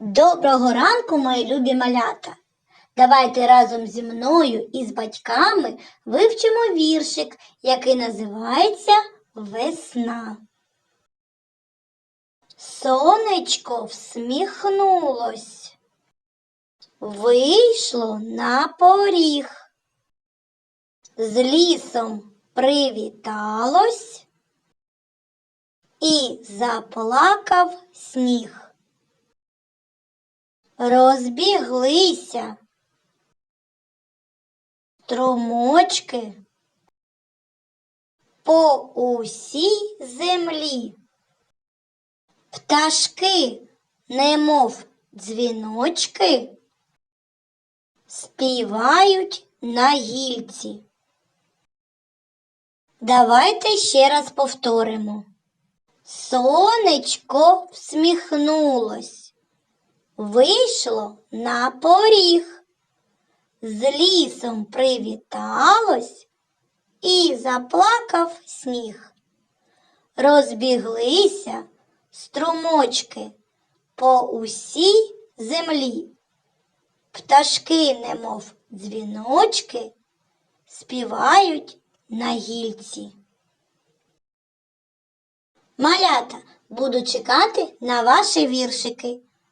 Доброго ранку, мої любі малята! Давайте разом зі мною і з батьками вивчимо віршик, який називається Весна. Сонечко всміхнулось, вийшло на поріг, з лісом привіталось і заплакав сніг розбіглися. Струмочки по усій землі. Пташки, немов дзвіночки, співають на гільці. Давайте ще раз повторимо. Сонечко всміхнулось вийшло на поріг, з лісом привіталось і заплакав сніг. Розбіглися струмочки по усій землі. Пташки, немов дзвіночки, співають на гільці. Малята, буду чекати на ваші віршики.